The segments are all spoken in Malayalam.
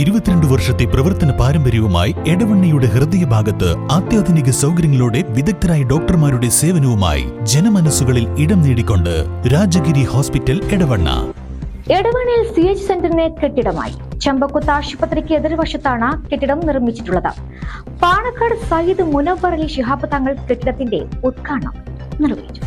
ഇരുപത്തിരണ്ട് വർഷത്തെ പ്രവർത്തന പാരമ്പര്യവുമായി എടവണ്ണയുടെ ഹൃദയഭാഗത്ത് അത്യാധുനിക സൗകര്യങ്ങളോടെ വിദഗ്ധരായ ഡോക്ടർമാരുടെ സേവനവുമായി ജനമനസ്സുകളിൽ ഇടം നേടിക്കൊണ്ട് രാജഗിരി ഹോസ്പിറ്റൽ എടവണ്ണ. എടവണ്ണയിൽ സി എച്ച് സെന്ററിന് കെട്ടിടമായി. ചമ്പക്കുത്ത് ആശുപത്രിക്ക് എതിർവശത്താണ് കെട്ടിടം നിർമ്മിച്ചിട്ടുള്ളത്. പാണക്കാട് സയ്യിദ് മുനവർ അലി ശിഹാബ് തങ്ങൾ കെട്ടിടത്തിന്റെ ഉദ്ഘാടനം നിർവഹിച്ചു.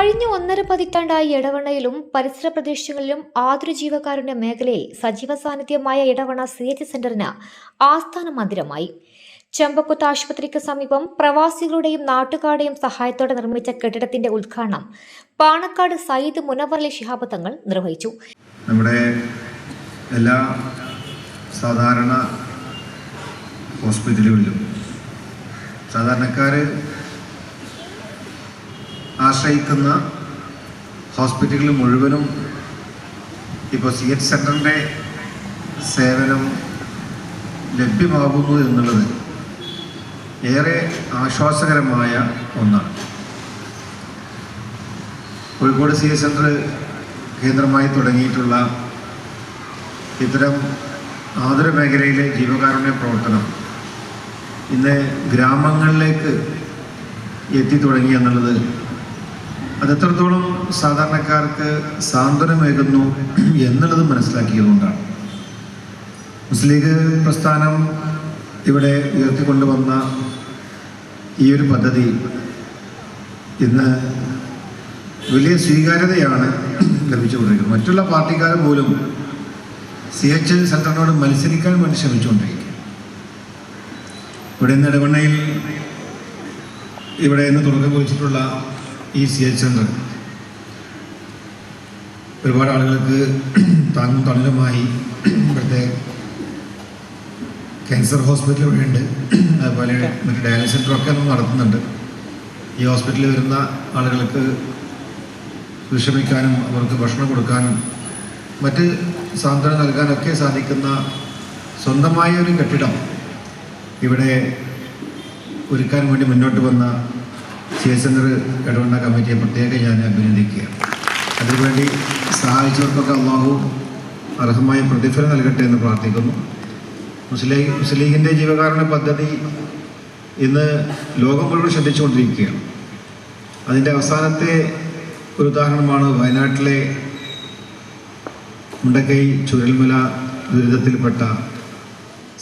കഴിഞ്ഞ ഒന്നര പതിറ്റാണ്ടായി ഇടവണ്ണയിലും പരിസര പ്രദേശങ്ങളിലും ആതുര ജീവകാരുണ്യ മേഖലയിൽ സജീവ സാന്നിധ്യമായ ഇടവണ്ണ സി എച്ച് സെന്ററിന് ആസ്ഥാന മന്ദിരമായി. ചെമ്പക്കുത്ത് ആശുപത്രിക്ക് സമീപം പ്രവാസികളുടെയും നാട്ടുകാരുടെയും സഹായത്തോടെ നിർമ്മിച്ച കെട്ടിടത്തിന്റെ ഉദ്ഘാടനം പാണക്കാട് സയ്യിദ് മുനവറലി ശിഹാബ് തങ്ങൾ നിർവഹിച്ചു. നമ്മുടെ എല്ലാ സാധാരണ ഹോസ്പിറ്റലുകളിലും സാധാരണക്കാർ ആശ്രയിക്കുന്ന ഹോസ്പിറ്റലുകൾ മുഴുവനും ഇപ്പോൾ സി എച്ച് സെന്ററിന്റെ സേവനം ലഭ്യമാകുന്നു എന്നുള്ളത് ഏറെ ആശ്വാസകരമായ ഒന്നാണ്. കോഴിക്കോട് സി എച്ച് സെന്റർ കേന്ദ്രമായി തുടങ്ങിയിട്ടുള്ള ഇത്തരം ആതുര മേഖലയിലെ ജീവകാരുണ്യ പ്രവർത്തനം ഇന്ന് ഗ്രാമങ്ങളിലേക്ക് എത്തിത്തുടങ്ങി എന്നുള്ളത് അത് എത്രത്തോളം സാധാരണക്കാർക്ക് സാന്ത്വനമേകുന്നു എന്നുള്ളത് മനസ്സിലാക്കിയതുകൊണ്ടാണ്. മുസ്ലിം ലീഗ് പ്രസ്ഥാനം ഇവിടെ ഉയർത്തിക്കൊണ്ടുവന്ന ഈ ഒരു പദ്ധതി ഇന്ന് വലിയ സ്വീകാര്യതയാണ് ലഭിച്ചുകൊണ്ടിരിക്കുന്നത്. മറ്റുള്ള പാർട്ടിക്കാർ പോലും സി എച്ച് സെന്ററിനോട് മത്സരിക്കാൻ വേണ്ടി ശ്രമിച്ചുകൊണ്ടിരിക്കും ഇവിടെ ഇന്ന് ഇടവണ്ണയിൽ ഇവിടെ ഇന്ന് തുടക്കം കുറിച്ചിട്ടുള്ള ഈ സി എച്ച് എന്ന് ഒരുപാട് ആളുകൾക്ക് താങ്ങും തണലുമായി ഇവിടുത്തെ ക്യാൻസർ ഹോസ്പിറ്റൽ ഇവിടെയുണ്ട്. അതുപോലെ മറ്റേ ഡയാലിസിസ് സെന്ററൊക്കെ നമ്മൾ നടത്തുന്നുണ്ട്. ഈ ഹോസ്പിറ്റലിൽ വരുന്ന ആളുകൾക്ക് വിഷമിക്കാനും അവർക്ക് ഭക്ഷണം കൊടുക്കാനും മറ്റ് സാന്ത്വനം നൽകാനൊക്കെ സാധിക്കുന്ന സ്വന്തമായ ഒരു കെട്ടിടം ഇവിടെ ഒരുക്കാൻ വേണ്ടി മുന്നോട്ട് വന്ന സി എസ് സെന്റർ ഇടവണ്ണ കമ്മിറ്റിയെ പ്രത്യേകം ഞാൻ അഭിനന്ദിക്കുകയാണ് അതിനുവേണ്ടി സഹായിച്ചവർക്കൊക്കെ അള്ളാഹു അർഹമായ പ്രതിഫലം നൽകട്ടെ എന്ന് പ്രാർത്ഥിക്കുന്നു. മുസ്ലിം മുസ്ലിം ലീഗിന്റെ ജീവകാരുണ്യ പദ്ധതി ഇന്ന് ലോകം മുഴുവൻ ശ്രദ്ധിച്ചുകൊണ്ടിരിക്കുകയാണ്. അതിന്റെ അവസാനത്തെ ഒരു ഉദാഹരണമാണ് വയനാട്ടിലെ മുണ്ടക്കൈ ചുരൽമല ദുരിതത്തിൽപ്പെട്ട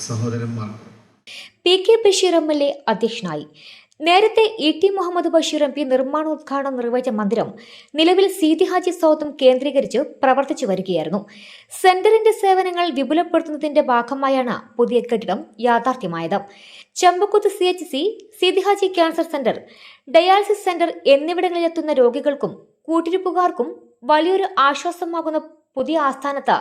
സഹോദരന്മാർ. P K Basheer M L A അധ്യക്ഷനായി. നേരത്തെ E T Muhammad Basheer M P നിർമ്മാണോദ്ഘാടനം നിർവഹിച്ച മന്ദിരം നിലവിൽ സീതി ഹാജി കേന്ദ്രീകരിച്ച് പ്രവർത്തിച്ചു വരികയായിരുന്നു. സെന്ററിന്റെ സേവനങ്ങൾ വിപുലപ്പെടുത്തുന്നതിന്റെ ഭാഗമായാണ് പുതിയ കെട്ടിടം യാഥാർത്ഥ്യമായത്. Chembakuthu C H C Seethi Haji cancer centre dialysis centre എന്നിവിടങ്ങളിലെത്തുന്ന രോഗികൾക്കും കൂട്ടിരിപ്പുകാർക്കും വലിയൊരു ആശ്വാസമാകുന്ന പുതിയ ആസ്ഥാനത്ത്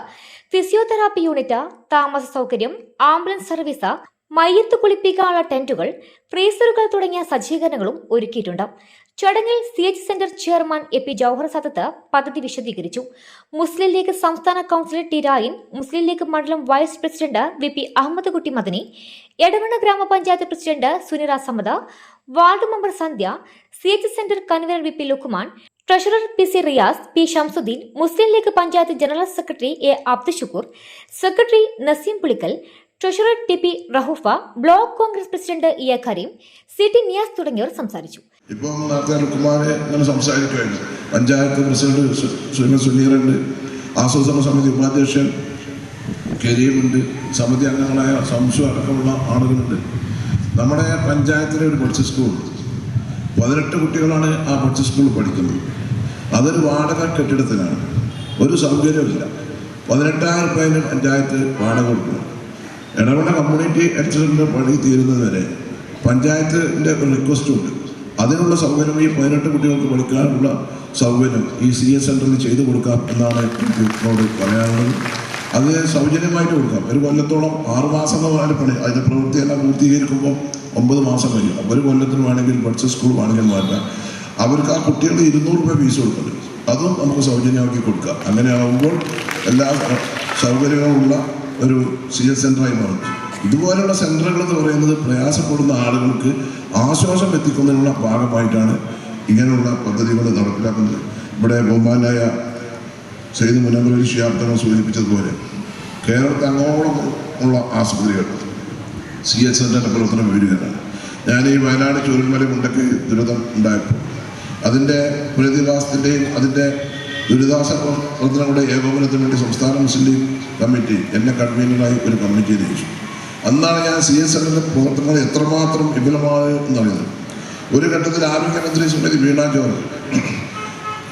ഫിസിയോതെറാപ്പി യൂണിറ്റ് താമസ സൗകര്യം ആംബുലൻസ് സർവീസ് മയ്യത്ത് കുളിപ്പിക്കാനുള്ള ടെന്റുകൾ ഫ്രീസറുകൾ തുടങ്ങിയ സജ്ജീകരണങ്ങളും ഒരുക്കിയിട്ടുണ്ട്. ചടങ്ങിൽ C H centre chairman A P Jouhar Sadath പദ്ധതി വിശദീകരിച്ചു. മുസ്ലിം ലീഗ് സംസ്ഥാന കൌൺസിലർ ടി രായിൻ മുസ്ലിം ലീഗ് മണ്ഡലം vice president V P Ahammed Kutty Madani Edavanna ഗ്രാമപഞ്ചായത്ത് president Sunira Samada ward member Sandhya C H centre convener V P Lukkuman treasurer P C Riyas P Shamsuddin Muslim League panchayat general secretary A Abdushukkoor secretary Naseem Pulikkal treasurer T P Rahoofa block Congress president E A Kareem C T Niyas തുടങ്ങിയവർ സംസാരിച്ചു. നമ്മൾ നേരത്തെ ലുക്കുമാരെ ഇങ്ങനെ സംസാരിക്കുകയായിരുന്നു. പഞ്ചായത്ത് പ്രസിഡന്റ് ശ്രീമതി സുനീറുണ്ട് ആസൂത്രണ സമിതി ഉപാധ്യക്ഷൻ കരീമുണ്ട് സമിതി അംഗങ്ങളായ സംശു അടക്കമുള്ള ആളുകളുണ്ട്. നമ്മുടെ പഞ്ചായത്തിലെ ഒരു പഠിച്ച സ്കൂൾ പതിനെട്ട് കുട്ടികളാണ് ആ പഠിച്ച സ്കൂളിൽ പഠിക്കുന്നത്. അതൊരു വാടക കെട്ടിടത്തിലാണ് ഒരു സൗകര്യമില്ല പതിനെട്ടായിരം രൂപ പഞ്ചായത്ത് വാടക കൊടുക്കണം ഇടവണ്ണ കമ്മ്യൂണിറ്റി ഹെൽത്ത് പണി തീരുന്നതുവരെ പഞ്ചായത്തിന്റെ ഒരു റിക്വസ്റ്റ് ഉണ്ട്. അതിനുള്ള സൗകര്യം ഈ പതിനെട്ട് കുട്ടികൾക്ക് പഠിക്കാനുള്ള സൗകര്യം ഈ സി എസ് സെന്ററിൽ ചെയ്തു കൊടുക്കാം എന്നാണ് എനിക്കോട് പറയാനുള്ളത്. അത് സൗജന്യമായിട്ട് കൊടുക്കാം. ഒരു കൊല്ലത്തോളം ആറ് മാസം എന്ന് പണി. അതിന്റെ പ്രവൃത്തിയെല്ലാം പൂർത്തീകരിക്കുമ്പോൾ ഒമ്പത് മാസം കഴിയും. അപ്പോൾ ഒരു കൊല്ലത്തിന് വേണമെങ്കിൽ പഠിച്ച സ്കൂൾ വേണമെങ്കിൽ മാറ്റാം. അവർക്ക് ആ കുട്ടികൾ ഇരുന്നൂറ് രൂപ ഫീസ് കൊടുക്കുന്നുണ്ട് അതും നമുക്ക് സൗജന്യമാക്കി കൊടുക്കാം. അങ്ങനെ ആകുമ്പോൾ എല്ലാ സൗകര്യങ്ങളുമുള്ള ഒരു സി എസ് സെന്ററായി മാറും. ഇതുപോലെയുള്ള സെന്ററുകൾ എന്ന് പറയുന്നത് പ്രയാസപ്പെടുന്ന ആളുകൾക്ക് ആശ്വാസം എത്തിക്കുന്നതിനുള്ള ഭാഗമായിട്ടാണ് ഇങ്ങനെയുള്ള പദ്ധതികൾ നടപ്പിലാക്കുന്നത്. ഇവിടെ ബഹുമാനായ സെയ്ദ് ഷിയാബ് തങ്ങൾ സൂചിപ്പിച്ചതുപോലെ കേരളത്തിൽ അങ്ങോളം ഉള്ള ആശുപത്രികൾ. സി എച്ച് സെന്ററിന്റെ പ്രവർത്തനം വിവരിക്കുകയാണ് ഞാൻ ഈ വയനാട് ചൂരൽമല മുണ്ടക്ക് ദുരിതം ഉണ്ടായപ്പോൾ അതിന്റെ പുനരധിവാസത്തിന്റെയും അതിന്റെ ദുരിതാശ്വാസ പ്രവർത്തനങ്ങളുടെ ഏകോപനത്തിന് വേണ്ടി സംസ്ഥാന മുസ്ലിം ലീഗ് കമ്മിറ്റി എന്നെ കൺവീനറായി ഒരു കമ്മിറ്റി നിയമിച്ചു. അന്നാണ് ഞാൻ സി എസ് എല്ലിന്റെ പ്രവർത്തനങ്ങൾ എത്രമാത്രം വിപുലമായി ഒരു ഘട്ടത്തിൽ ആരോഗ്യമന്ത്രി ശ്രീമതി വീണ ജോർജ്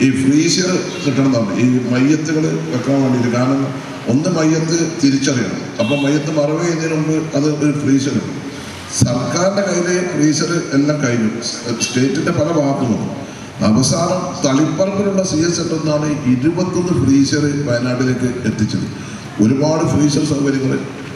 ഈ ഫ്രീസർ കിട്ടണമെന്നാണ്. ഈ മയ്യത്തുകൾ വെക്കാൻ വേണ്ടിയിട്ട് കാരണം ഒന്ന് മയ്യത്ത് തിരിച്ചറിയണം. അപ്പം മയ്യത്ത് മറവ് ചെയ്യുന്നതിന് മുമ്പ് അത് ഒരു ഫ്രീസർ സർക്കാരിന്റെ കയ്യിൽ ഫ്രീസർ എല്ലാം കഴിഞ്ഞു. സ്റ്റേറ്റിന്റെ പല ഭാഗത്തും അവസാനം തളിപ്പറമ്പിലുള്ള സി എസ് സെന്ററിൽ എന്നാണ് ഇരുപത്തൊന്ന് ഫ്രീസർ വയനാട്ടിലേക്ക് എത്തിച്ചത്. ഒരുപാട് ഫ്രീസർ സൗകര്യങ്ങൾ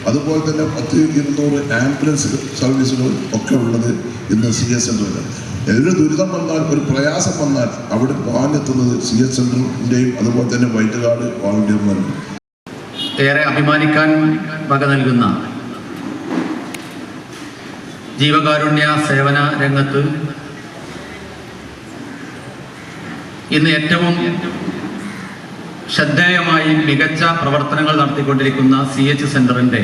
അതുപോലെ തന്നെ പത്ത് ഇരുന്നൂറ് ആംബുലൻസ് സർവീസുകൾ ഒക്കെ ഉള്ളത് ഇന്ന് സി എസ് സെന്ററിലാണ് ഒരു ദുരിതം വന്നാൽ ഒരു പ്രയാസം വന്നാൽ അവിടെ പാഞ്ഞെത്തുന്നത് സി എസ് സെന്ററിന്റെയും അതുപോലെ തന്നെ വൈറ്റുകാട് വാളണ്ടിയർമാരുണ്ട് ഏറെ അഭിമാനിക്കാൻ വക നൽകുന്ന ജീവകാരുണ്യ സേവന രംഗത്ത് ഇന്ന് ഏറ്റവും ശ്രദ്ധേയമായി മികച്ച പ്രവർത്തനങ്ങൾ നടത്തിക്കൊണ്ടിരിക്കുന്ന സി എച്ച് സെന്ററിന്റെ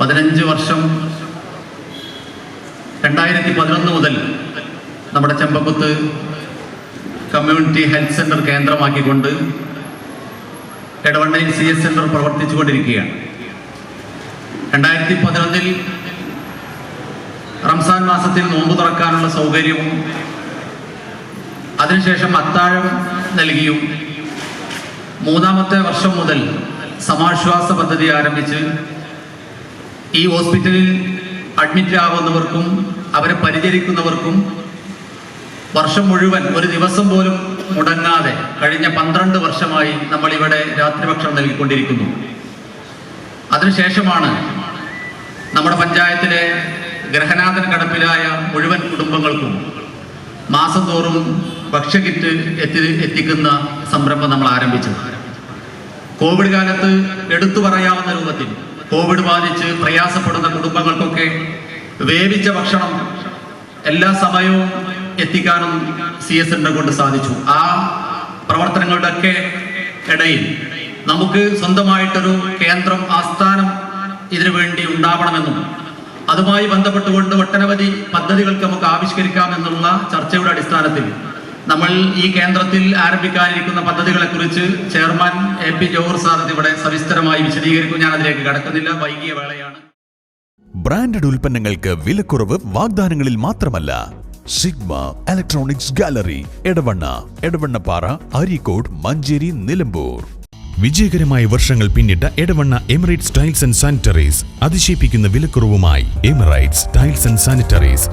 പതിനഞ്ച് വർഷം രണ്ടായിരത്തി പതിനൊന്ന് മുതൽ നമ്മുടെ ചെമ്പക്കുത്ത് കമ്മ്യൂണിറ്റി ഹെൽത്ത് സെന്റർ കേന്ദ്രമാക്കിക്കൊണ്ട് എടവണ്ണയിൽ സി എസ് സെന്റർ പ്രവർത്തിച്ചു കൊണ്ടിരിക്കുകയാണ് രണ്ടായിരത്തി പതിനൊന്നിൽ റംസാൻ മാസത്തിൽ നോമ്പ് തുറക്കാനുള്ള സൗകര്യവും അതിനുശേഷം അത്താഴം നൽകിയും മൂന്നാമത്തെ വർഷം മുതൽ സമാശ്വാസ പദ്ധതി ആരംഭിച്ച് ഈ ഹോസ്പിറ്റലിൽ അഡ്മിറ്റ് ആവുന്നവർക്കും അവരെ പരിചരിക്കുന്നവർക്കും വർഷം മുഴുവൻ ഒരു ദിവസം പോലും മുടങ്ങാതെ കഴിഞ്ഞ പന്ത്രണ്ട് വർഷമായി നമ്മൾ ഇവിടെ രാത്രി ഭക്ഷണം നൽകിക്കൊണ്ടിരിക്കുന്നു. അതിനുശേഷമാണ് നമ്മുടെ പഞ്ചായത്തിലെ ഗ്രഹനാഥൻ കടപ്പിലായ മുഴുവൻ കുടുംബങ്ങൾക്കും മാസം തോറും ഭക്ഷ്യകിറ്റ് എത്തി എത്തിക്കുന്ന സംരംഭം നമ്മൾ ആരംഭിച്ചു കോവിഡ് കാലത്ത് എടുത്തു പറയാവുന്ന രൂപത്തിൽ കോവിഡ് ബാധിച്ച് പ്രയാസപ്പെടുന്ന കുടുംബങ്ങൾക്കൊക്കെ വേവിച്ച ഭക്ഷണം എല്ലാ സമയവും എത്തിക്കാനും സി എസ് എന്നെ കൊണ്ട് സാധിച്ചു. ആ പ്രവർത്തനങ്ങളുടെ ഒക്കെ ഇടയിൽ നമുക്ക് സ്വന്തമായിട്ടൊരു കേന്ദ്രം ആസ്ഥാനം ഇതിനു വേണ്ടി ഉണ്ടാവണമെന്നും അതുമായി ബന്ധപ്പെട്ടുകൊണ്ട് ഒട്ടനവധി പദ്ധതികൾക്ക് നമുക്ക് ആവിഷ്കരിക്കാം എന്നുള്ള ചർച്ചയുടെ അടിസ്ഥാനത്തിൽ നമ്മൾ ഈ കേന്ദ്രത്തിൽ ആരംഭിക്കാനിരിക്കുന്ന പദ്ധതികളെ കുറിച്ച് chairman A P Johar Sadath ഇവിടെ സവിസ്തരമായി വിശദീകരിക്കും ഞാൻ അതിലേക്ക് കടക്കുന്നില്ല. വൈകിയ വേളയാണ്. ബ്രാൻഡഡ് ഉൽപ്പന്നങ്ങൾക്ക് വിലക്കുറവ് വാഗ്ദാനങ്ങളിൽ മാത്രമല്ല. Sigma electronics gallery Edavanna Edavannappara Areekode Manjeri Nilambur. വിജയകരമായ വർഷങ്ങൾ പിന്നിട്ട Edavanna Emirates tiles and sanitaries അതിശയിപ്പിക്കുന്ന വിലക്കുറവുമായി Emirates tiles and sanitaries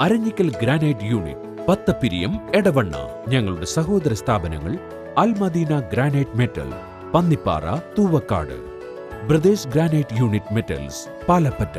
Aranjikkal granite unit Pathappiriyam Edavanna. ഞങ്ങളുടെ സഹോദര സ്ഥാപനങ്ങൾ Almadeena granite metal Pannippara Thuvakkad. Brothers granite unit metals Palappatta.